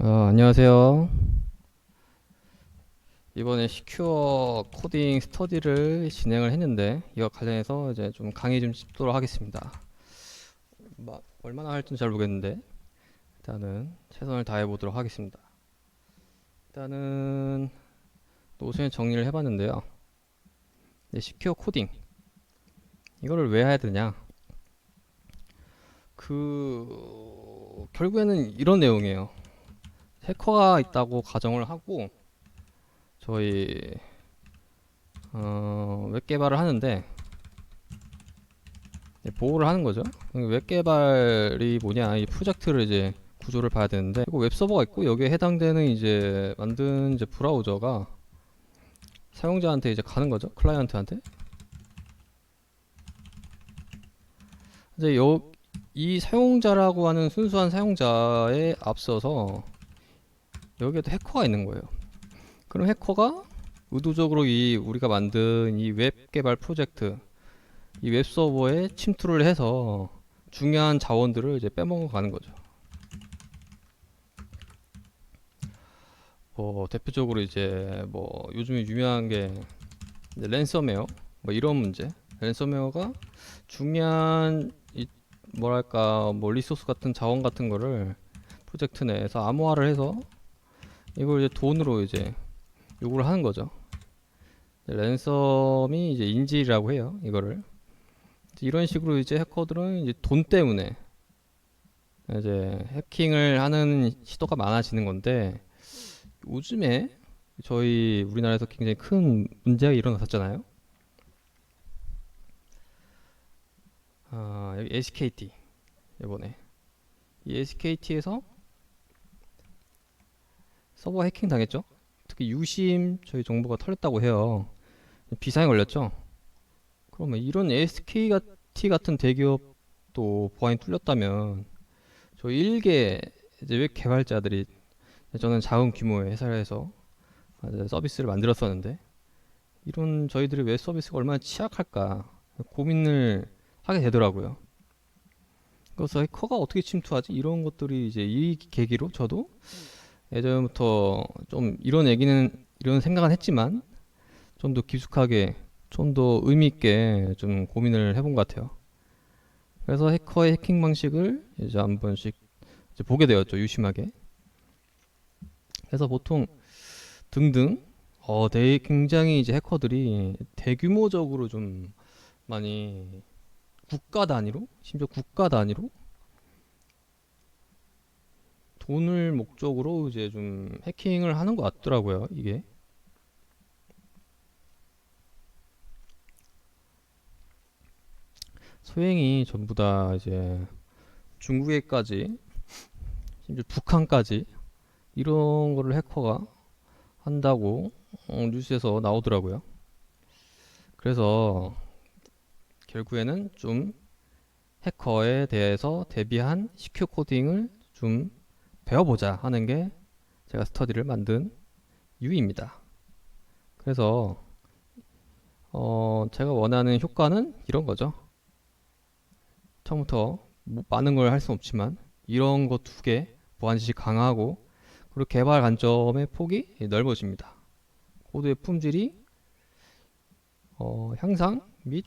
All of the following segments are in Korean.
어, 안녕하세요. 이번에 시큐어 코딩 스터디를 진행을 했는데 이와 관련해서 이제 좀 강의 좀 짚도록 하겠습니다. 마- 얼마나 할지는 잘 모르겠는데 일단은 최선을 다해 보도록 하겠습니다. 일단은 노선에 정리를 해봤는데요. 시큐어 코딩 이거를 왜 해야 되냐? 그 결국에는 이런 내용이에요. 해커가 있다고 가정을 하고 저희 어, 웹 개발을 하는데 네, 보호를 하는 거죠. 웹 개발이 뭐냐 이 프로젝트를 이제 구조를 봐야 되는데 이거 웹 서버가 있고 여기에 해당되는 이제 만든 이제 브라우저가 사용자한테 이제 가는 거죠. 클라이언트한테. 이제 요, 이 사용자라고 하는 순수한 사용자에 앞서서 여기에도 해커가 있는 거예요. 그럼 해커가 의도적으로 이 우리가 만든 이 웹 개발 프로젝트 이 웹 서버에 침투를 해서 중요한 자원들을 이제 빼먹어 가는 거죠. 뭐 대표적으로 이제 뭐 요즘에 유명한 게 랜섬웨어 뭐 이런 문제. 랜섬웨어가 중요한 이 뭐랄까 뭐 리소스 같은 자원 같은 거를 프로젝트 내에서 암호화를 해서 이걸 이제 돈으로 이제 요구를 하는 거죠. 랜섬이 이제 인질이라고 해요. 이거를 이런 식으로 이제 해커들은 이제 돈 때문에 이제 해킹을 하는 시도가 많아지는 건데 요즘에 저희 우리나라에서 굉장히 큰 문제가 일어났었잖아요. 아, 여기 SKT 이번에 이 SKT에서 서버 해킹 당했죠. 특히 유심 저희 정보가 털렸다고 해요. 비상에 걸렸죠. 그러면 이런 SKT 같은 대기업도 보안이 뚫렸다면 저희 일개 이제 웹 개발자들이 저는 작은 규모의 회사에서 서비스를 만들었었는데 이런 저희들의 웹 서비스가 얼마나 취약할까 고민을 하게 되더라고요. 그래서 해커가 어떻게 침투하지? 이런 것들이 이제 이 계기로 저도 예전부터 좀 이런 얘기는 이런 생각은 했지만 좀 더 깊숙하게 좀 더 의미 있게 좀 고민을 해본 것 같아요. 그래서 해커의 해킹 방식을 이제 한 번씩 이제 보게 되었죠 유심하게. 그래서 보통 등등 어, 대 굉장히 이제 해커들이 대규모적으로 좀 많이 국가 단위로 심지어 국가 단위로 돈을 목적으로 이제 좀 해킹을 하는 것 같더라고요, 이게. 소행이 전부 다 이제 중국에까지, 심지어 북한까지 이런 거를 해커가 한다고 어, 뉴스에서 나오더라고요. 그래서 결국에는 좀 해커에 대해서 대비한 시큐 코딩을 좀 배워보자 하는 게 제가 스터디를 만든 이유입니다. 그래서 어 제가 원하는 효과는 이런 거죠. 처음부터 뭐 많은 걸 할 수는 없지만 이런 거 두개 지식 강하고 그리고 개발 관점의 폭이 넓어집니다. 코드의 품질이 어, 향상 및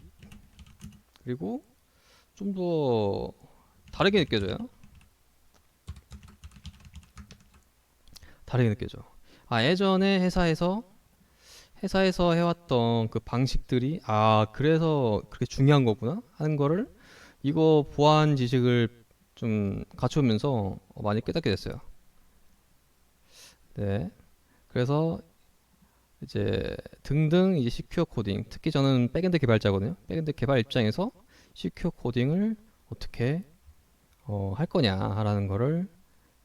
그리고 좀 더 다르게 느껴져요. 다르게 느껴져. 아, 예전에 회사에서 회사에서 해왔던 그 방식들이 아, 그래서 그렇게 중요한 거구나 하는 거를 이거 보안 지식을 좀 갖추면서 어, 많이 깨닫게 됐어요. 네. 그래서 이제 등등 이제 시큐어 코딩, 특히 저는 백엔드 개발자거든요. 백엔드 개발 입장에서 시큐어 코딩을 어떻게 어, 할 거냐라는 거를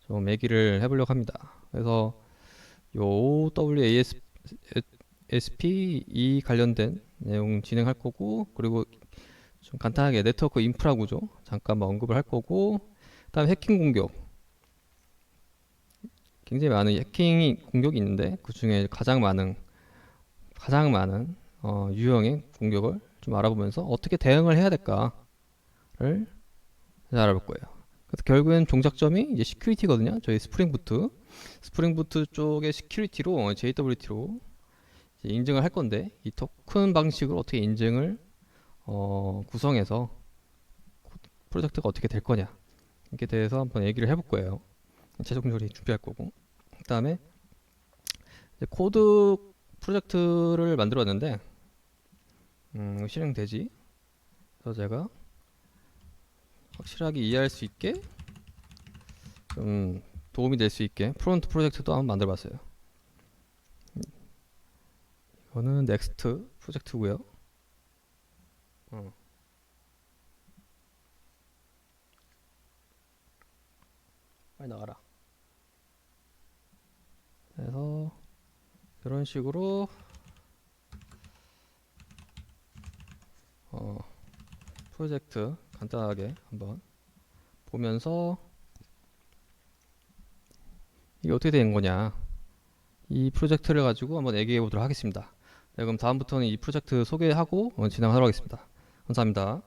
좀 얘기를 해보려고 합니다. 그래서 요 OWASP 이 관련된 내용 진행할 거고 그리고 좀 간단하게 네트워크 인프라 구조 잠깐만 언급을 할 거고 그다음 해킹 공격 굉장히 많은 해킹 공격이 있는데 그 중에 가장 많은 가장 많은 어, 유형의 공격을 좀 알아보면서 어떻게 대응을 해야 될까를 알아볼 거예요. 그래서 결국엔 종착점이 이제 시큐리티거든요. 저희 스프링 부트. 스프링 부트 쪽의 시큐리티로 JWT로 이제 인증을 할 건데 이 토큰 방식으로 어떻게 인증을 어, 구성해서 코- 프로젝트가 어떻게 될 거냐 이렇게 대해서 한번 얘기를 해볼 거예요. 최종적으로 준비할 거고 그다음에 코드 프로젝트를 만들었는데 음, 실행되지? 그래서 제가 확실하게 이해할 수 있게 좀 도움이 될 수 있게 프론트 프로젝트도 한번 만들어봤어요. 이거는 넥스트 프로젝트고요. 어. 빨리 나가라. 그래서 이런 식으로 어, 프로젝트 간단하게 한번 보면서 이게 어떻게 된 거냐 이 프로젝트를 가지고 한번 얘기해 보도록 하겠습니다. 네, 그럼 다음부터는 이 프로젝트 소개하고 어, 진행하도록 하겠습니다. 감사합니다.